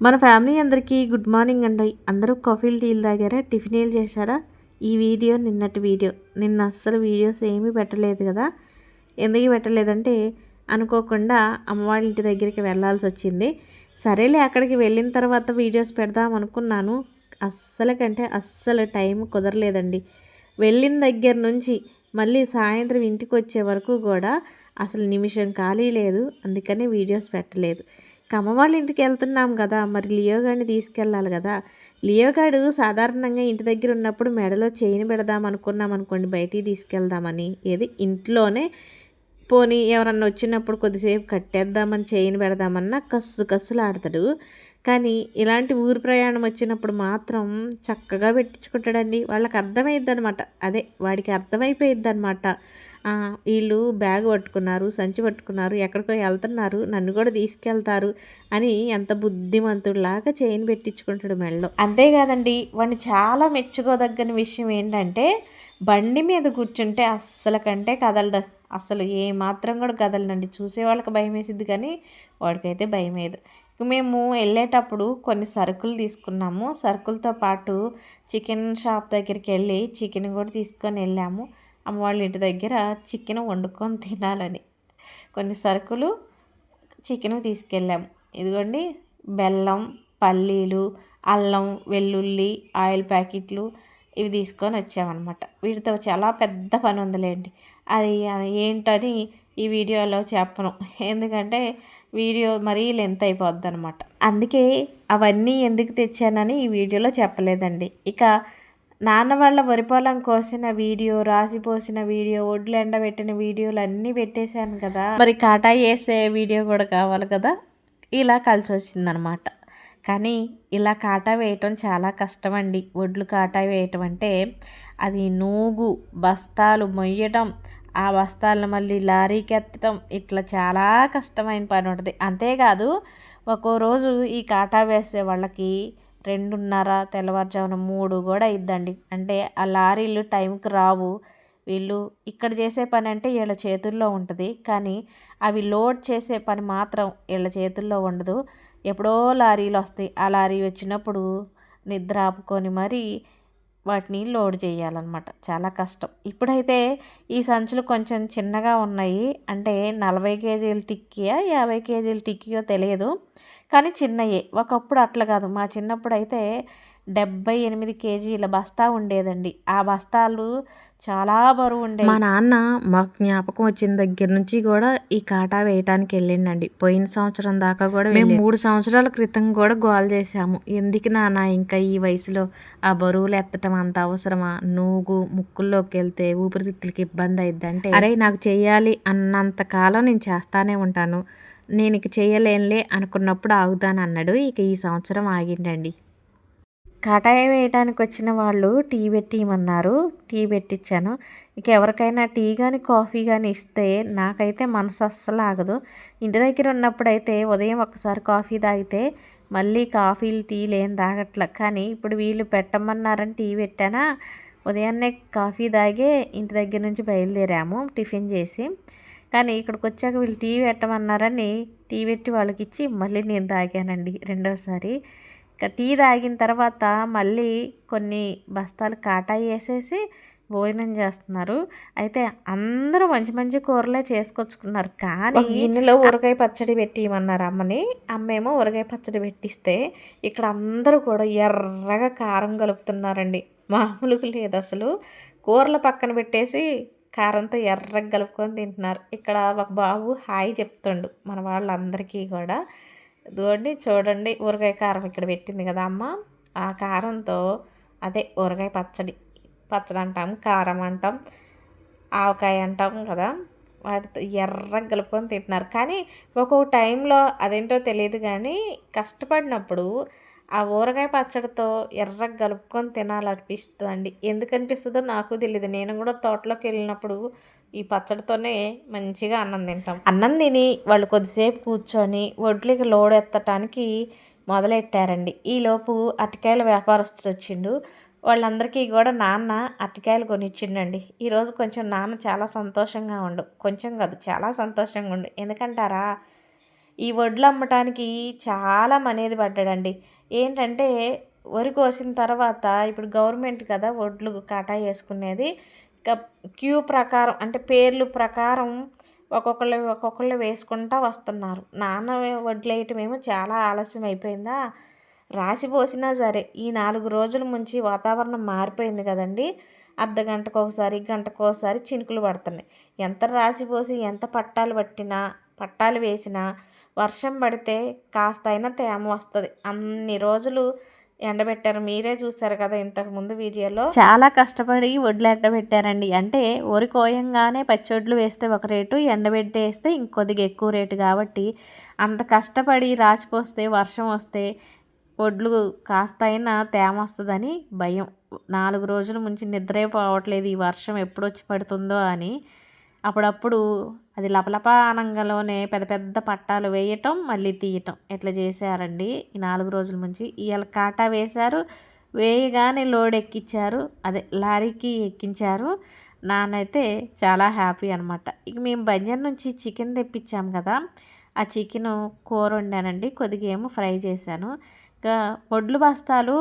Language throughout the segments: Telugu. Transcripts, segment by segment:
మన ఫ్యామిలీ అందరికీ గుడ్ మార్నింగ్ అండి. అందరూ కాఫీలు టీలు తాగారా? టిఫిన్లు చేశారా? ఈ వీడియో నిన్నటి వీడియో. నిన్న అస్సలు వీడియోస్ ఏమీ పెట్టలేదు కదా. ఎందుకు పెట్టలేదంటే అనుకోకుండా అమ్మవాళ్ళ ఇంటి దగ్గరికి వెళ్ళాల్సి వచ్చింది. సరేలే అక్కడికి వెళ్ళిన తర్వాత వీడియోస్ పెడదాం అనుకున్నాను. అస్సలకంటే అస్సలు టైం కుదరలేదండి. వెళ్ళిన దగ్గర నుంచి మళ్ళీ సాయంత్రం ఇంటికి వచ్చే వరకు కూడా అసలు నిమిషం ఖాళీ లేదు. అందుకని వీడియోస్ పెట్టలేదు. కమ్మ వాళ్ళ ఇంటికి వెళ్తున్నాం కదా మరి లియోగాడిని తీసుకెళ్ళాలి కదా. లియోగాడు సాధారణంగా ఇంటి దగ్గర ఉన్నప్పుడు మెడలో చైన్ పెడదాం అనుకున్నాం అనుకోండి బయటికి తీసుకెళ్దామని. ఏది? ఇంట్లోనే పోనీ ఎవరన్నా వచ్చినప్పుడు కొద్దిసేపు కట్టేద్దామని చైన్ పెడదామన్నా కస్సు కస్సులు ఆడతాడు. కానీ ఇలాంటి ఊరు ప్రయాణం వచ్చినప్పుడు మాత్రం చక్కగా పెట్టించుకుంటాడండి. వాళ్ళకి అర్థమైద్ది అనమాట అదే వాడికి అర్థమైపోయిద్ది అనమాట వీళ్ళు బ్యాగ్ పట్టుకున్నారు సంచి పట్టుకున్నారు ఎక్కడికో వెళ్తున్నారు నన్ను కూడా తీసుకెళ్తారు అని ఎంత బుద్ధిమంతుడిలాగా చైన్ పెట్టించుకుంటాడు మెళ్ళలో అంతేకాదండి వాడిని చాలా మెచ్చుకోదగ్గని విషయం ఏంటంటే బండి మీద కూర్చుంటే అస్సల కంటే కదలడు అసలు ఏ మాత్రం కూడా కదలనండి. చూసే వాళ్ళకి భయం వేసిద్ది కానీ వాడికైతే భయం వేయదు. మేము వెళ్ళేటప్పుడు కొన్ని సరుకులు తీసుకున్నాము. సరుకులతో పాటు చికెన్ షాప్ దగ్గరికి వెళ్ళి చికెన్ కూడా తీసుకొని వెళ్ళాము. అమ్మ వాళ్ళ ఇంటి దగ్గర చికెన్ వండుకొని తినాలని. కొన్ని సరుకులు చికెన్ తీసుకెళ్ళాము ఇదిగోండి బెల్లం పల్లీలు అల్లం వెల్లుల్లి ఆయిల్ ప్యాకెట్లు ఇవి తీసుకొని వచ్చామన్నమాట. వీటితో చాలా పెద్ద పని ఉందిలేండి. అది ఏంటని ఈ వీడియోలో చెప్పను. ఎందుకంటే వీడియో మరీ లెంత్ అయిపోద్ది అనమాట అందుకే అవన్నీ ఎందుకు తెచ్చానని ఈ వీడియోలో చెప్పలేదండి. ఇక నాన్న వాళ్ళ వరి పొలం కోసిన వీడియో రాసిపోసిన వీడియో ఒడ్లు ఎండబెట్టిన వీడియోలు అన్నీ పెట్టేశాను కదా. మరి కాటా వేసే వీడియో కూడా కావాలి కదా. ఇలా కలిసి వచ్చిందనమాట కానీ ఇలా కాటా వేయటం చాలా కష్టం అండి. ఒడ్లు కాటా వేయటం అంటే అది నూగు బస్తాలు మొయ్యటం ఆ బస్తాలను మళ్ళీ లారీకి ఎత్తడం ఇట్లా చాలా కష్టమైన పని ఉంటుంది. అంతేకాదు ఒక్కో రోజు ఈ కాటా వేసే వాళ్ళకి రెండున్నర తెల్లవారుజామున మూడు కూడా అయిద్దండి. అంటే ఆ లారీలు టైంకి రావు. వీళ్ళు ఇక్కడ చేసే పని అంటే వీళ్ళ చేతుల్లో ఉంటుంది. కానీ అవి లోడ్ చేసే పని మాత్రం వీళ్ళ చేతుల్లో ఉండదు. ఎప్పుడో లారీలు వస్తాయి. ఆ లారీ వచ్చినప్పుడు నిద్ర ఆపుకొని మరీ వాటిని లోడ్ చేయాలన్నమాట. చాలా కష్టం. ఇప్పుడైతే ఈ సంచులు కొంచెం చిన్నగా ఉన్నాయి. అంటే నలభై కేజీల టిక్కీయా యాభై కేజీల టిక్కీయో తెలియదు. కానీ చిన్నయే. ఒకప్పుడు అట్లా కాదు. మా చిన్నప్పుడు అయితే డెబ్బై ఎనిమిది కేజీల బస్తా ఉండేదండి. ఆ బస్తాలు చాలా బరువు ఉండే మా నాన్న మాకు జ్ఞాపకం వచ్చిన దగ్గర నుంచి కూడా ఈ కాటా వేయటానికి వెళ్ళిండండి. పోయిన సంవత్సరం దాకా కూడా మేము మూడు సంవత్సరాల క్రితం కూడా గోల్ చేసాము ఎందుకు నాన్న ఇంకా ఈ వయసులో ఆ బరువులు ఎత్తటం అంత అవసరమా? నూగు ముక్కుల్లోకి వెళ్తే ఊపిరితిత్తులకి ఇబ్బంది అయిద్దంటే? అరే నాకు చెయ్యాలి అన్నంత కాలం నేను చేస్తానే ఉంటాను. నేను ఇక చేయలేనులే అనుకున్నప్పుడు ఆగుతాను అన్నాడు ఇక ఈ సంవత్సరం ఆగిండండి. కటాయి వేయడానికి వచ్చిన వాళ్ళు టీ పెట్టియమన్నారు. టీ పెట్టించాను ఇక ఎవరికైనా టీ కానీ కాఫీ కానీ ఇస్తే నాకైతే మనసు అస్సలు ఆగదు. ఇంటి దగ్గర ఉన్నప్పుడైతే ఉదయం ఒకసారి కాఫీ తాగితే మళ్ళీ కాఫీలు టీలు ఏం తాగట్ల. కానీ ఇప్పుడు వీళ్ళు పెట్టమన్నారని టీ పెట్టానా? ఉదయాన్నే కాఫీ తాగే ఇంటి దగ్గర నుంచి బయలుదేరాము టిఫిన్ చేసి. కానీ ఇక్కడికి వచ్చాక వీళ్ళు టీ పెట్టమన్నారని టీ పెట్టి వాళ్ళకి ఇచ్చి మళ్ళీ నేను తాగానండి రెండోసారి. టీ తాగిన తర్వాత మళ్ళీ కొన్ని బస్తాలు కాటా వేసేసి భోజనం చేస్తున్నారు. అయితే అందరూ మంచి మంచి కూరలే చేసుకొచ్చుకున్నారు. కానీ గిన్నెలో ఊరగాయ పచ్చడి పెట్టియమన్నారు అమ్మని. అమ్మేమో ఊరగాయ పచ్చడి పెట్టిస్తే ఇక్కడ అందరూ కూడా ఎర్రగా కారం కలుపుతున్నారండి. మామూలుగా లేదు అసలు. కూరల పక్కన పెట్టేసి కారంతో ఎర్రగా కలుపుకొని తింటున్నారు. ఇక్కడ ఒక బాబు హాయ్ చెప్తుండు. మన వాళ్ళందరికీ కూడా ఇదిగోండి చూడండి ఊరగాయ కారం ఇక్కడ పెట్టింది కదా అమ్మ. ఆ కారంతో అదే ఊరగాయ పచ్చడి పచ్చడి అంటాం కారం అంటాం ఆవకాయ అంటాం కదా. వాటితో ఎర్ర గలుపుకొని తింటున్నారు. కానీ ఒక్కొక్క టైంలో అదేంటో తెలియదు కానీ కష్టపడినప్పుడు ఆ ఊరగాయ పచ్చడితో ఎర్ర గలుపుకొని తినాలనిపిస్తుందండి. ఎందుకు అనిపిస్తుందో నాకు తెలియదు నేను కూడా తోటలోకి వెళ్ళినప్పుడు ఈ పచ్చడితోనే మంచిగా అన్నం తింటాం. అన్నం తిని వాళ్ళు కొద్దిసేపు కూర్చొని వడ్లకి లోడ్ ఎత్తటానికి మొదలెట్టారండి. ఈలోపు అరటికాయల వ్యాపారస్తుడు వచ్చిండు. వాళ్ళందరికీ కూడా నాన్న అరటికాయలు కొనిచ్చిండండి. ఈరోజు కొంచెం నాన్న చాలా సంతోషంగా ఉండు. కొంచెం కాదు చాలా సంతోషంగా ఉండు. ఎందుకంటారా? ఈ వడ్లు అమ్మటానికి చాలా మనేది పడ్డాడండి. ఏంటంటే వరి కోసిన తర్వాత ఇప్పుడు గవర్నమెంట్ కదా వడ్లు కాటా వేసుకునేది. క్యూ ప్రకారం అంటే పేర్లు ప్రకారం ఒక్కొక్కళ్ళు ఒక్కొక్కళ్ళు వేసుకుంటా వస్తున్నారు. నాన్న వడ్లు వేయటమేమో చాలా ఆలస్యం అయిపోయిందా రాసి పోసినా సరే ఈ నాలుగు రోజుల నుంచి వాతావరణం మారిపోయింది కదండి. అర్ధ గంటకు ఒకసారి గంటకు ఒకసారి చినుకులు పడుతున్నాయి. ఎంత రాసి పోసి ఎంత పట్టాలు పట్టినా పట్టాలు వేసినా వర్షం పడితే కాస్త అయినా తేమ వస్తుంది. అన్ని రోజులు ఎండబెట్టారు. మీరే చూసారు కదా ఇంతకు ముందు వీడియోలో. చాలా కష్టపడి వడ్లు ఎండబెట్టారండి. అంటే వరి కోయంగానే పచ్చొడ్లు వేస్తే ఒక రేటు ఎండబెట్టేస్తే ఇంకొద్దిగా ఎక్కువ రేటు కాబట్టి అంత కష్టపడి రాసిపోస్తే వర్షం వస్తే వడ్లు కాస్త అయినా తేమ వస్తుందని భయం. నాలుగు రోజుల నుంచి నిద్రైపోవట్లేదు ఈ వర్షం ఎప్పుడు వచ్చి పడుతుందో అని. అప్పుడప్పుడు అది లపలపానంగలోనే పెద్ద పెద్ద పట్టాలు వేయటం మళ్ళీ తీయటం. ఇట్లా చేశారండి? ఈ నాలుగు రోజుల నుంచి ఇవాళ కాటా వేశారు వేయగానే లోడ్ ఎక్కించారు. అదే లారీకి ఎక్కించారు. నాన్నైతే చాలా హ్యాపీ అనమాట ఇక మేము బంజర్ నుంచి చికెన్ తెప్పించాం కదా ఆ చికెన్ కూర వండానండి. కొద్దిగా ఏమో ఫ్రై చేశాను. ఇంకా వడ్లు బస్తాలు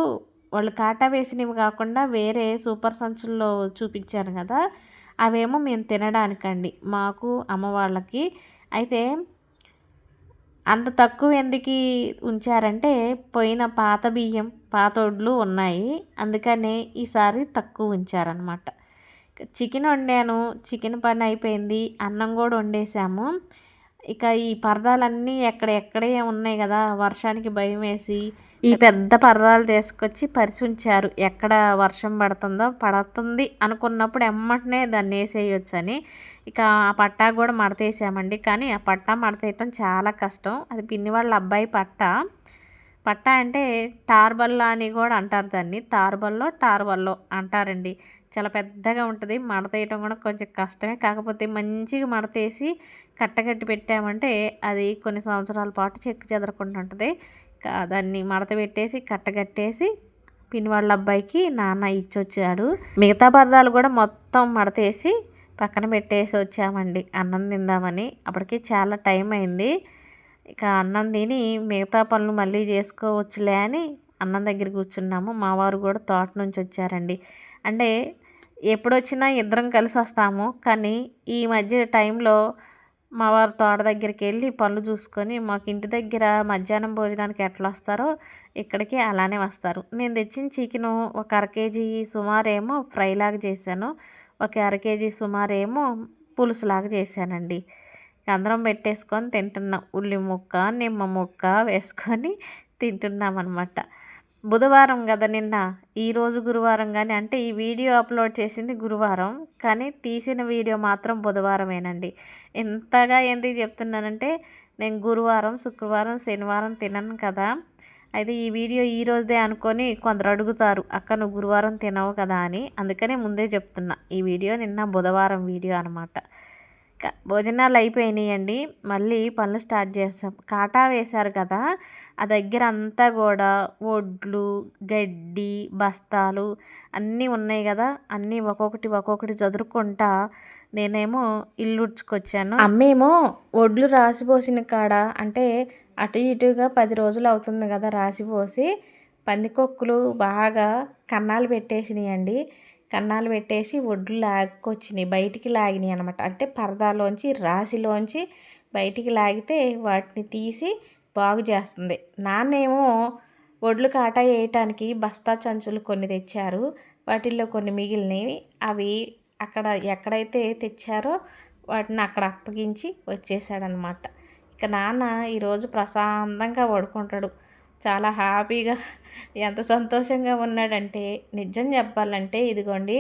వాళ్ళు కాటా వేసినవి కాకుండా వేరే సూపర్ సంచుల్లో చూపించాను కదా అవేమో మేము తినడానికండి. మాకు అమ్మ వాళ్ళకి. అయితే అంత తక్కువ ఎందుకు ఉంచారంటే పోయిన పాత బియ్యం పాత వడ్లు ఉన్నాయి. అందుకనే ఈసారి తక్కువ ఉంచారనమాట చికెన్ వండాను చికెన్ పని అయిపోయింది అన్నం కూడా వండేసాము. ఇక ఈ పరదాలన్నీ ఎక్కడ ఎక్కడే ఉన్నాయి కదా వర్షానికి భయం వేసి ఈ పెద్ద పరదాలు తీసుకొచ్చి పరిచి ఉంచారు ఎక్కడ వర్షం పడుతుందో పడుతుంది అనుకున్నప్పుడు ఎమ్మటనే దాన్ని వేసేయచ్చు అని ఇక ఆ పట్టా కూడా మడతేసామండి. కానీ ఆ పట్టా మడతేయటం చాలా కష్టం. అది పిన్ని వాళ్ళ అబ్బాయి పట్ట. పట్ట అంటే టార్బల్లా అని కూడా అంటారు దాన్ని. తార్బల్లో టార్బల్లో అంటారండి. చాలా పెద్దగా ఉంటుంది. మడతేయటం కూడా కొంచెం కష్టమే. కాకపోతే మంచిగా మడతేసి కట్టగట్టి పెట్టామంటే అది కొన్ని సంవత్సరాల పాటు చెక్కు చెదరకుండా ఉంటుంది. దాన్ని మడత పెట్టేసి కట్టగట్టేసి పిన్ని వాళ్ళ అబ్బాయికి నాన్న ఇచ్చొచ్చాడు. మిగతా పదార్థాలు కూడా మొత్తం మడతేసి పక్కన పెట్టేసి వచ్చామండి. అన్నం తిందామని. అప్పటికి చాలా టైం అయింది. ఇక అన్నం తిని మిగతా పనులు మళ్ళీ చేసుకోవచ్చులే అని అన్నం దగ్గర కూర్చున్నాము. మా వారు కూడా తోట నుంచి వచ్చారండి. అంటే ఎప్పుడొచ్చినా ఇద్దరం కలిసి వస్తాము. కానీ ఈ మధ్య టైంలో మా వారు తోట దగ్గరికి వెళ్ళి పనులు చూసుకొని మాకు ఇంటి దగ్గర మధ్యాహ్నం భోజనానికి ఎట్లా వస్తారో ఇక్కడికి అలానే వస్తారు. నేను తెచ్చిన చికెను ఒక అర కేజీ సుమారేమో ఫ్రైలాగా చేశాను. ఒక అర కేజీ సుమారేమో పులుసులాగా చేశానండి. అందరం పెట్టేసుకొని తింటున్నాం. ఉల్లి ముక్క నిమ్మ ముక్క వేసుకొని తింటున్నాం అనమాట బుధవారం కదా నిన్న? ఈరోజు గురువారం కానీ అంటే ఈ వీడియో అప్లోడ్ చేసింది గురువారం కానీ తీసిన వీడియో మాత్రం బుధవారమేనండి. ఎంతగా ఎందుకు చెప్తున్నానంటే నేను గురువారం శుక్రవారం శనివారం తినను కదా. అయితే ఈ వీడియో ఈ రోజుదే అనుకొని కొందరు అడుగుతారు అక్క నువ్వు గురువారం తినవు కదా అని. అందుకనే ముందే చెప్తున్నా ఈ వీడియో నిన్న బుధవారం వీడియో అనమాట. భోజనాలు అయిపోయినాయండి మళ్ళీ పనులు స్టార్ట్ చేస్తాం. కాటా వేశారు కదా ఆ దగ్గర అంతా కూడా ఒడ్లు గడ్డి బస్తాలు అన్నీ ఉన్నాయి కదా అన్నీ ఒక్కొక్కటి ఒక్కొక్కటి చదురుకుంటా నేనేమో ఇల్లు ఉడ్చుకొచ్చాను. అమ్మేమో ఒడ్లు రాసిపోసిన కాడ అంటే అటు ఇటుగా పది రోజులు అవుతుంది కదా రాసిపోసి పందికొక్కులు బాగా కన్నాలు పెట్టేసినాయండి. కన్నాలు పెట్టేసి ఒడ్లు లాక్కొచ్చినాయి బయటికి లాగినాయి అనమాట. అంటే పరదాలోంచి రాశిలోంచి బయటికి లాగితే వాటిని తీసి బాగు చేస్తుంది. నాన్నేమో ఒడ్లు కాటా వేయటానికి బస్తా చంచులు కొన్ని తెచ్చారు. వాటిల్లో కొన్ని మిగిలినవి. అవి అక్కడ ఎక్కడైతే తెచ్చారో వాటిని అక్కడ అప్పగించి వచ్చేసాడనమాట. ఇక నాన్న ఈరోజు ప్రశాంతంగా పడుకుంటాడు. చాలా హ్యాపీగా ఎంత సంతోషంగా ఉన్నాడంటే నిజం చెప్పాలంటే ఇదిగోండి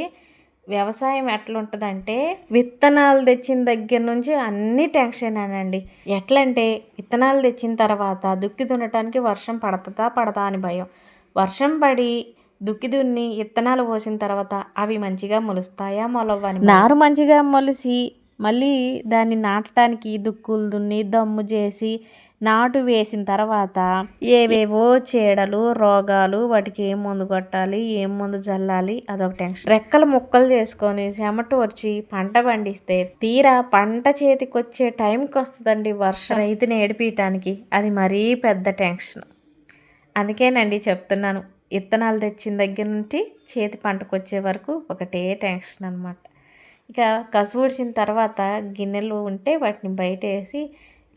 వ్యవసాయం ఎట్లుంటుందంటే విత్తనాలు తెచ్చిన దగ్గర నుంచి అన్ని టెన్షన్ అనండి. ఎట్లంటే విత్తనాలు తెచ్చిన తర్వాత దుక్కి దున్నటానికి వర్షం పడతా పడతా అని భయం. వర్షం పడి దుక్కి దున్ని విత్తనాలు పోసిన తర్వాత అవి మంచిగా మొలుస్తాయా మొలవని నారు మంచిగా మొలిసి మళ్ళీ దాన్ని నాటడానికి దుక్కులు దున్ని దమ్ము చేసి నాటు వేసిన తర్వాత ఏవేవో చీడలు రోగాలు వాటికి ఏం మందు కొట్టాలి ఏం మందు జల్లాలి అదొక టెన్షన్ రెక్కలు ముక్కలు చేసుకొని చెమట వచ్చి పంట పండిస్తే తీరా పంట చేతికి వచ్చే టైంకి వస్తుందండి వర్షం. రైతుని ఏడిపించడానికి అది మరీ పెద్ద టెన్షన్ అందుకేనండి చెప్తున్నాను విత్తనాలు తెచ్చిన దగ్గర నుండి చేతి పంటకు వచ్చే వరకు ఒకటే టెన్షన్ అనమాట ఇక కసువుడిసిన తర్వాత గిన్నెలు ఉంటే వాటిని బయట వేసి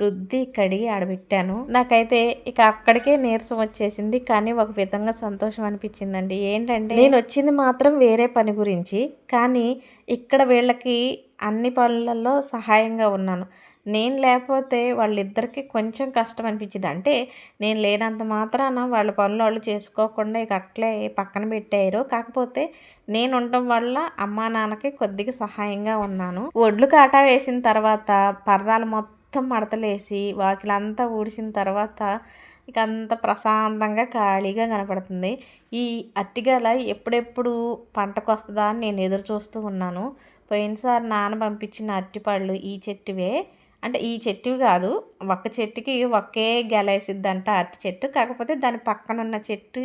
రుద్ది కడిగి ఆడబెట్టాను. నాకైతే ఇక అక్కడికే నీరసం వచ్చేసింది కానీ ఒక విధంగా సంతోషం అనిపించిందండి. ఏంటంటే నేను వచ్చింది మాత్రం వేరే పని గురించి కానీ ఇక్కడ వీళ్ళకి అన్ని పనులలో సహాయంగా ఉన్నాను. నేను లేకపోతే వాళ్ళిద్దరికి కొంచెం కష్టం అనిపించింది అంటే నేను లేనంత మాత్రాన వాళ్ళ పనులు వాళ్ళు చేసుకోకుండా ఇక అట్లే పక్కన పెట్టారు. కాకపోతే నేను ఉండటం వల్ల అమ్మా నాన్నకి కొద్దిగా సహాయంగా ఉన్నాను. ఒడ్లు కాటా వేసిన తర్వాత పరదాలు మొత్తం మడతలేసి వాకిలంతా ఊడిసిన తర్వాత ఇక అంత ప్రశాంతంగా ఖాళీగా కనపడుతుంది. ఈ అట్టిగల ఎప్పుడెప్పుడు పంటకు వస్తుందా అని నేను ఎదురు చూస్తూ ఉన్నాను. పోయినసారి నాన్న పంపించిన అట్టిపళ్ళు ఈ చెట్టువే. అంటే ఈ చెట్టు కాదు ఒక్క చెట్టుకి ఒకే గెల వేసిద్దంట అరటి చెట్టు. కాకపోతే దాని పక్కన ఉన్న చెట్టు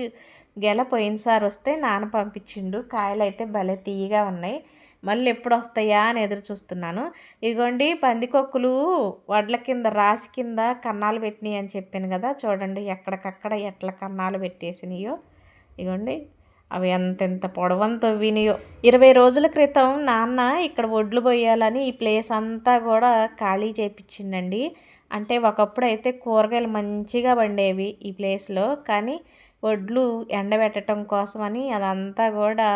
గెల పోయినసారి వస్తే నాన్న పంపించిండు. కాయలు అయితే భలే తీయగా ఉన్నాయి. మళ్ళీ ఎప్పుడు వస్తాయా అని ఎదురు చూస్తున్నాను. ఇదిగోండి పందికొక్కులు వడ్ల కింద రాసి కింద కన్నాలు పెట్టినాయి అని చెప్పాను కదా. చూడండి ఎక్కడికక్కడ ఎట్లా కన్నాలు పెట్టేసినాయో. ఇదిగోండి అవి ఎంతెంత పొడవంత వినియో ఇరవై రోజుల క్రితం నాన్న ఇక్కడ ఒడ్లు పోయాలని ఈ ప్లేస్ అంతా కూడా ఖాళీ చేపించిందండి అంటే ఒకప్పుడు అయితే కూరగాయలు మంచిగా పండేవి ఈ ప్లేస్లో కానీ ఒడ్లు ఎండబెట్టడం కోసమని అదంతా కూడా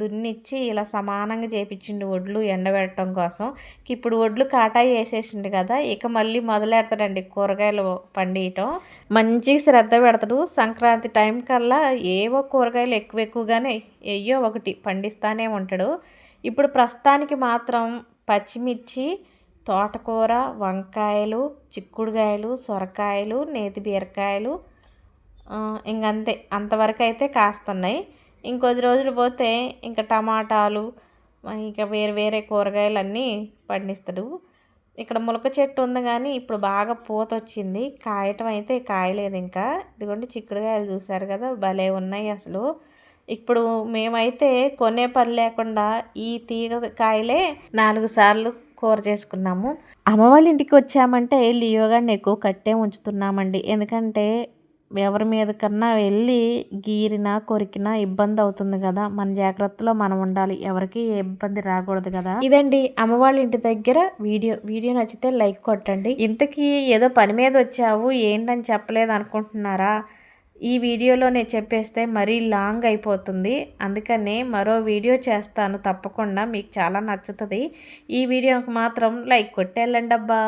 దున్నిచ్చి ఇలా సమానంగా చేపించిండు ఒడ్లు ఎండబెట్టడం కోసం. ఇప్పుడు ఒడ్లు కాటాయి వేసేసిండు కదా ఇక మళ్ళీ మొదలెడతాడండి కూరగాయలు పండియటం. మంచి శ్రద్ధ పెడతాడు. సంక్రాంతి టైం కల్లా ఏవో కూరగాయలు ఎక్కువ ఎక్కువగానే ఏయో ఒకటి పండిస్తానే ఉంటాడు. ఇప్పుడు ప్రస్తుతానికి మాత్రం పచ్చిమిర్చి తోటకూర వంకాయలు చిక్కుడుకాయలు సొరకాయలు నేతి బీరకాయలు ఇంకంతే. అంతవరకు అయితే కాస్తున్నాయి. ఇంకొద్ది రోజులు పోతే ఇంకా టమాటాలు ఇంకా వేరే వేరే కూరగాయలు అన్నీ పండిస్తాడు. ఇక్కడ ములక చెట్టు ఉంది కానీ ఇప్పుడు బాగా పూత వచ్చింది కాయటం అయితే కాయలేదు ఇంకా. ఇదిగోండి చిక్కుడుకాయలు చూసారు కదా భలే ఉన్నాయి అసలు. ఇప్పుడు మేమైతే కొనే పని లేకుండా ఈ తీగ కాయలే నాలుగు సార్లు కూర చేసుకున్నాము. అమ్మ వాళ్ళ ఇంటికి వచ్చామంటే లియోగాన్ని ఎక్కువ కట్టే ఉంచుతున్నామండి. ఎందుకంటే ఎవరి మీద కన్నా వెళ్ళి గీరినా కొరికినా ఇబ్బంది అవుతుంది కదా. మన జాగ్రత్తలో మనం ఉండాలి. ఎవరికి ఏ ఇబ్బంది రాకూడదు కదా. ఇదండి అమ్మవాళ్ళ ఇంటి దగ్గర వీడియో. వీడియో నచ్చితే లైక్ కొట్టండి. ఇంతకీ ఏదో పని మీద వచ్చావు ఏంటని చెప్పలేదు అనుకుంటున్నారా? ఈ వీడియోలో నేను చెప్పేస్తే మరీ లాంగ్ అయిపోతుంది. అందుకనే మరో వీడియో చేస్తాను తప్పకుండా. మీకు చాలా నచ్చుతుంది. ఈ వీడియోకి మాత్రం లైక్ కొట్టేళ్ళండి అబ్బా